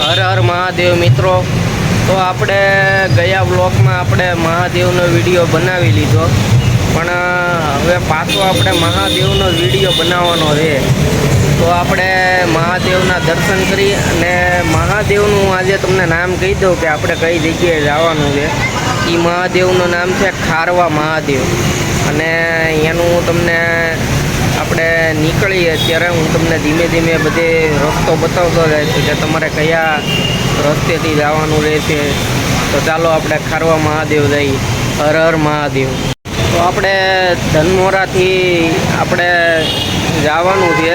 હર હર મહાદેવ મિત્રો. તો આપણે ગયા બ્લોકમાં આપણે મહાદેવનો વીડિયો બનાવી લીધો. પણ હવે પાછો આપણે મહાદેવનો વીડિયો બનાવવાનો છે. તો આપણે મહાદેવના દર્શન કરી અને મહાદેવનું આજે તમને નામ કહી દઉં કે આપણે કઈ જગ્યાએ જવાનું છે. એ મહાદેવનું નામ છે ખારવા મહાદેવ. અને એનું તમને આપણે નીકળીએ ત્યારે હું તમને ધીમે ધીમે બધે રસ્તો બતાવતો જાય છે કે તમારે કયા રસ્તેથી જવાનું રહેશે. તો ચાલો આપણે ખારવા મહાદેવ જઈએ હર હર મહાદેવ. તો આપણે ધનમોરાથી આપણે જવાનું છે.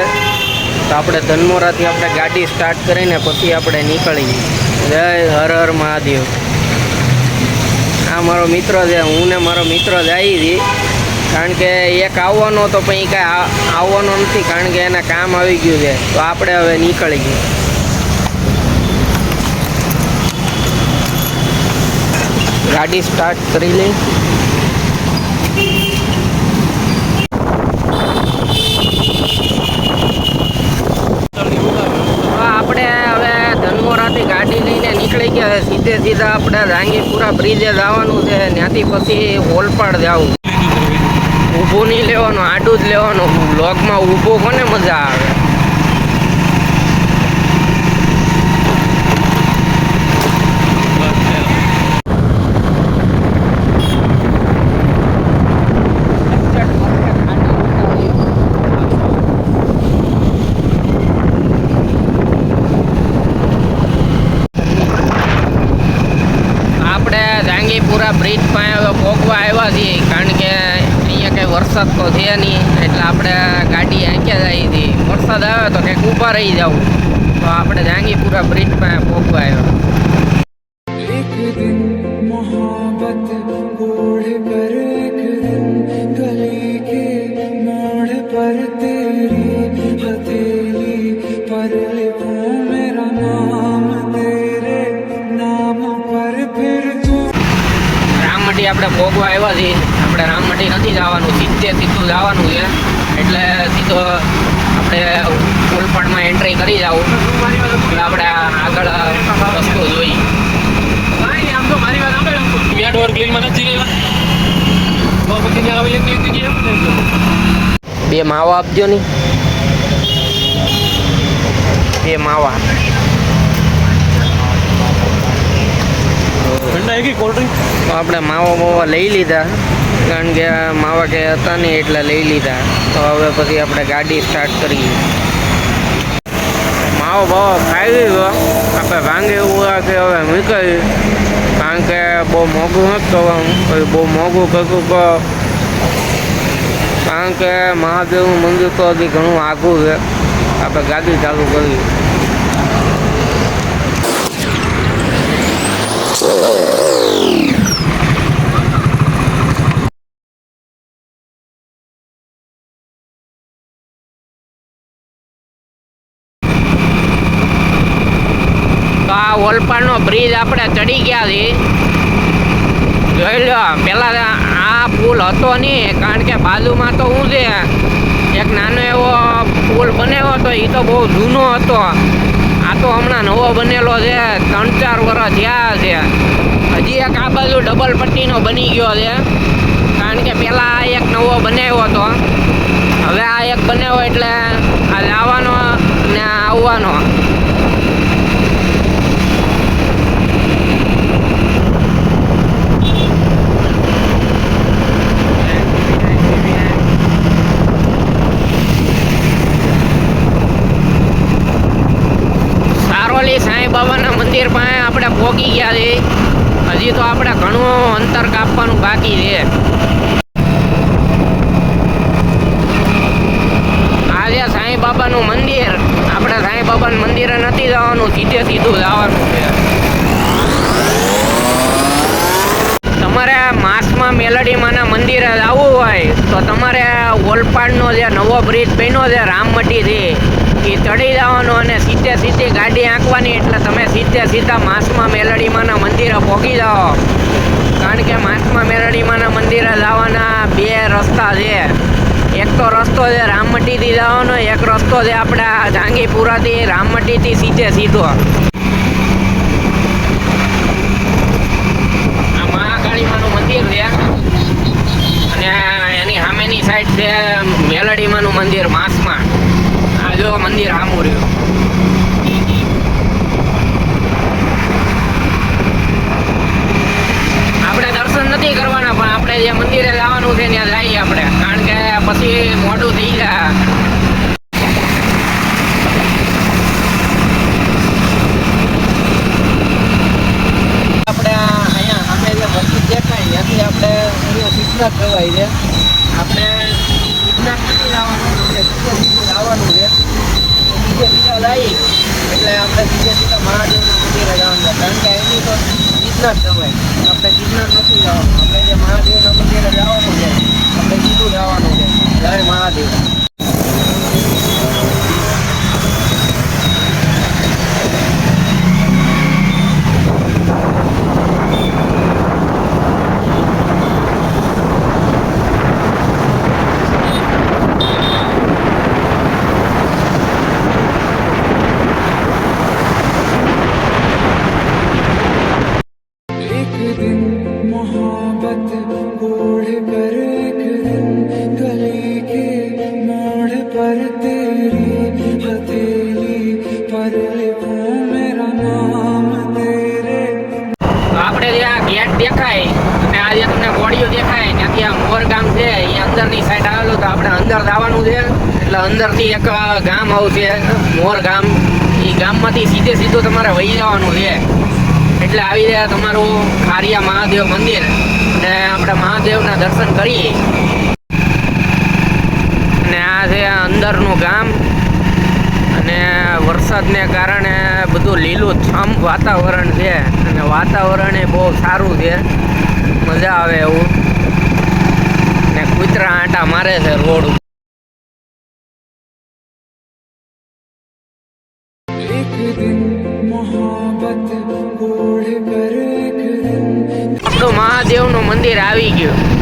તો આપણે ધનમોરાથી આપણે ગાડી સ્ટાર્ટ કરીને પછી આપણે નીકળીએ. જય હર હર મહાદેવ. આ મારો મિત્ર છે. હું ને મારો મિત્ર જાય છીએ. કારણ કે એક આવવાનો તો પછી કાંઈ આવવાનો નથી, કારણ કે એને કામ આવી ગયું છે. તો આપણે હવે નીકળી ગયું. ગાડી સ્ટાર્ટ કરી લઈ. આપણે હવે ધનમોરાથી ગાડી લઈને નીકળી ગયા સીધે સીધા આપણે રાંગીપુરા બ્રિજે જવાનું છે. ત્યાંથી પછી ઓલપાડ જવું. ઊભું નહીં લેવાનું, આડું જ લેવાનું. વ્લોગમાં ઊભો કોને મજા આવે? આપણે જાંગીપુરા બ્રિજ પાસે પહોંચવા આવ્યા છીએ, કારણ કે વરસાદ તો છે નહીં એટલે આપણે ગાડી આંખ્યા જાય હતી. વરસાદ આવે તો કંઈક ઊભા રહી જાવ તો આપણે જાંગીપુરા બ્રિજ પાસે પહોંચવા આવ્યો. રામડી આપણે ભોગવા આવ્યા છીએ. નથી જવાનું સીધે સીધું જવાનું છે. એટલે સીધો આપણે ઓલપાડમાં એન્ટ્રી કરી જવું એટલે આપણે આગળ રસ્તો જોઈ બે ડોર ક્લીનમાં નથી બે માવા આપજો ની. બે માવા. આપણે માવા માવા લઈ લીધા. કારણ કે માવા કે હતા નહીં એટલે લઈ લીધા. તો હવે પછી આપણે ગાડી સ્ટાર્ટ કરીએ. માવો બાવો ખાઈ ગયો. આપણે ભાંગે એવું કે હવે મૂકાવી કારણ કે બહુ મોંઘું નથી કહેવાનું બહુ મોંઘું કરતું તો કારણ કે મહાદેવનું મંદિર તો હજી ઘણું આઘું છે. આપણે ગાડી ચાલુ કરીએ તો આ ઓલપાડનો બ્રિજ આપણે ચડી ગયા છીએ. જોઈ લો પહેલાં આ પુલ હતો નહીં, કારણ કે બાજુમાં તો શું છે, એક નાનો એવો પુલ બનેલો હતો એ તો બહુ જૂનો હતો. આ તો હમણાં નવો બનેલો છે ત્રણ ચાર વર્ષ થયા છે. હજી એક આ બાજુ ડબલ પટ્ટીનો બની ગયો છે, કારણ કે પહેલાં આ એક નવો બનાવ્યો હતો. હવે આ એક બનાવ્યો એટલે આ લાવવાનો ને આવવાનો સારોલી સાંઈ બાબાના મંદિર પાસે આપણે પહોંચી ગયા છે હજી તો આપણે ઘણું અંતર કાપવાનું બાકી છે. આજે સાંઈ બાબાનું મંદિર, આપણે સાંઈ બાબાનું મંદિરે નથી જવાનું, સીધે સીધું જવાનું છે. તમારે માસમાં મેલડીમાના મંદિરે આવવું હોય, તો તમારે ઓલપાડનો જે નવો બ્રિજ બન્યો છે, રામમટીથી, એ ચડી જવાનો અને સીધે સીધી ગાડી આંકવાની, એટલે તમે સીધે સીધા માસમાં મેલડીમાના મંદિરે પહોંચી જાઓ. કારણ કે માસમાં મેલડીમાના મંદિરે જવાના બે રસ્તા છે. એક તો રસ્તો છે રામમટીથી જવાનો, એક રસ્તો છે આપણા જાંગીપુરાથી રામમટીથી સીધે સીધો. સાઈડ છે મેલડીમાનું મંદિર માસમાં. આ મંદિર આમું રહ્યું. આપણે દર્શન નથી કરવાના, પણ આપણે જે મંદિરે જવાનું છે ત્યાં જઈએ આપણે. કારણ કે પછી મોડું થઈ જાય આપણે આ અહીંયા સામે જે મસ્જિદ દેખાય ત્યાંથી આપણે અહીંયા સિદ્ધનાથ જવાય છે આપણે સિદ્ધનાથ નથી જવાનું આપણે સીધે સીધું જવાનું છે સીધે સીધા જઈ એટલે આપણે સીધે સીધા મહાદેવના મંદિરે જવાનું છે કારણ કે અહીંથી તો સિદ્ધનાથ જવાય આપણે સિદ્ધનાથ નથી જવાનું આપણે જે મહાદેવના મંદિરે જવાનું છે આપણે સીધું જવાનું છે જય અંદર જવાનું છે. એટલે અંદરથી એક ગામ આવું છે મોર ગામ. એ ગામમાંથી સીધે સીધું તમારે વહી જવાનું છે. એટલે આવી રહ્યા તમારું ખારિયા મહાદેવ મંદિર. અને આપણે મહાદેવના દર્શન કરીએ. અને આ છે અંદરનું ગામ. અને વરસાદને કારણે બધું લીલું છમ વાતાવરણ છે. અને વાતાવરણ એ બહુ સારું છે. મજા આવે એવું. ને કૂતરા આંટા મારે છે રોડ. એક દિન મોહબ્બત મંદિર આવી ગયું.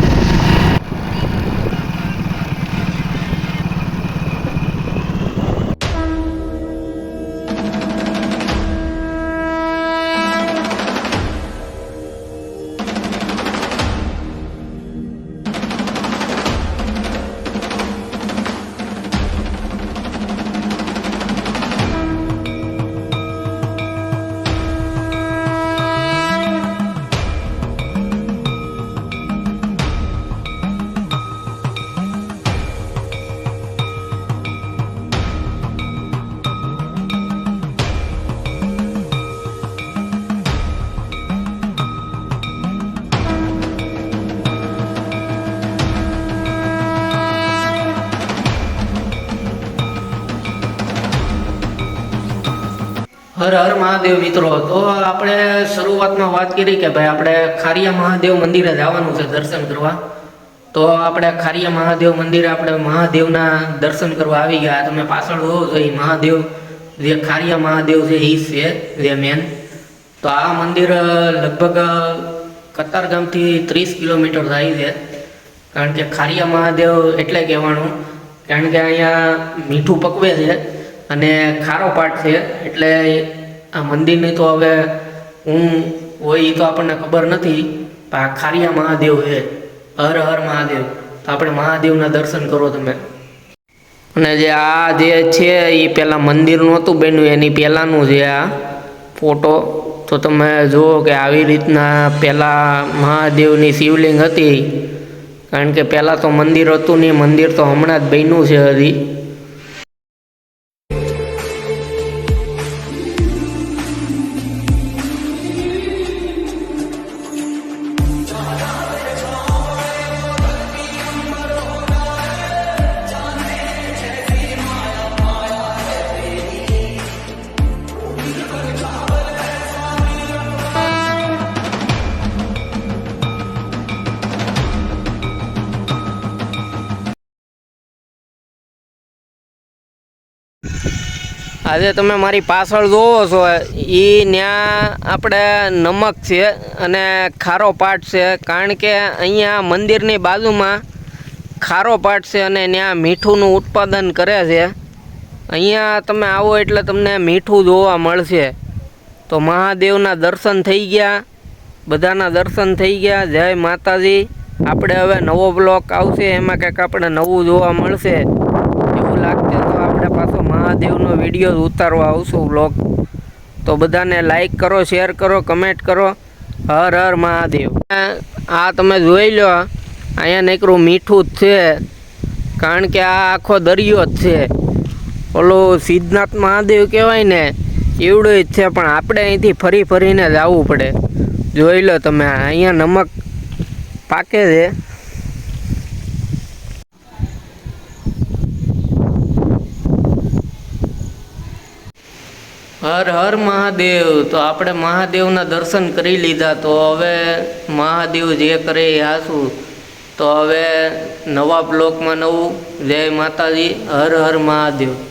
હર હર મહાદેવ મિત્રો. તો આપણે શરૂઆતમાં વાત કરી કે ભાઈ આપણે ખારિયા મહાદેવ મંદિરે જવાનું છે દર્શન કરવા. તો આપણે ખારિયા મહાદેવ મંદિરે આપણે મહાદેવના દર્શન કરવા આવી ગયા. તમે પાછળ જોવો તો એ મહાદેવ. જે ખારિયા મહાદેવ છે એ છે, જે મેન તો આ મંદિર લગભગ કતારગામથી ત્રીસ કિલોમીટર થાય છે. કારણ કે ખારિયા મહાદેવ એટલે કહેવાનું. કારણ કે અહીંયા મીઠું પકવે છે. અને ખારો પાઠ છે, એટલે આ મંદિરની તો હવે હું, હોય એ તો આપણને ખબર નથી આ ખારિયા મહાદેવ છે, હર હર મહાદેવ. તો આપણે મહાદેવના દર્શન કરો તમે. અને જે આ જે છે એ પહેલાં મંદિર નહોતું બન્યું, એની પહેલાંનું છે આ ફોટો, તો તમે જુઓ કે આવી રીતના પહેલાં મહાદેવની શિવલિંગ હતી. કારણ કે પહેલાં તો મંદિર હતું નહીં, મંદિર તો હમણાં જ બન્યું છે હજી. આજે તમે મારી પાછળ જોવો છો એ ત્યાં આપણે નમક છે અને ખારો પાટ છે, કારણ કે અહીંયા મંદિરની બાજુમાં ખારો પાટ છે અને ત્યાં મીઠુંનું ઉત્પાદન કરે છે. અહીંયા તમે આવો એટલે તમને મીઠું જોવા મળશે. તો મહાદેવના દર્શન થઈ ગયા, બધાના દર્શન થઈ ગયા, જય માતાજી. આપણે હવે નવો બ્લોક આવશે, એમાં કંઈક આપણે નવું જોવા મળશે એવું લાગશે તો આપણે પાછો મહાદેવનો વીડિયો ઉતારવા આવશું બ્લોગ તો બધાને લાઈક કરો શેર કરો કમેન્ટ કરો. હર હર મહાદેવ. આ તમે જોઈ લો, અહીંયા નીકળું મીઠું જ છે. કારણ કે આ આખો દરિયો જ છે. ઓલું સિદ્ધનાથ મહાદેવ કહેવાય ને, એવડો જ છે. પણ આપણે અહીંથી ફરી ફરીને જ આવવું પડે. જોઈ લો તમે, અહીંયા નમક પાકે છે. હર હર મહાદેવ. તો આપણે મહાદેવના દર્શન કરી લીધા, તો હવે મહાદેવ જે કરે એ હાસું. તો હવે નવા બ્લોકમાં નવું. જય માતાજી, હર હર મહાદેવ.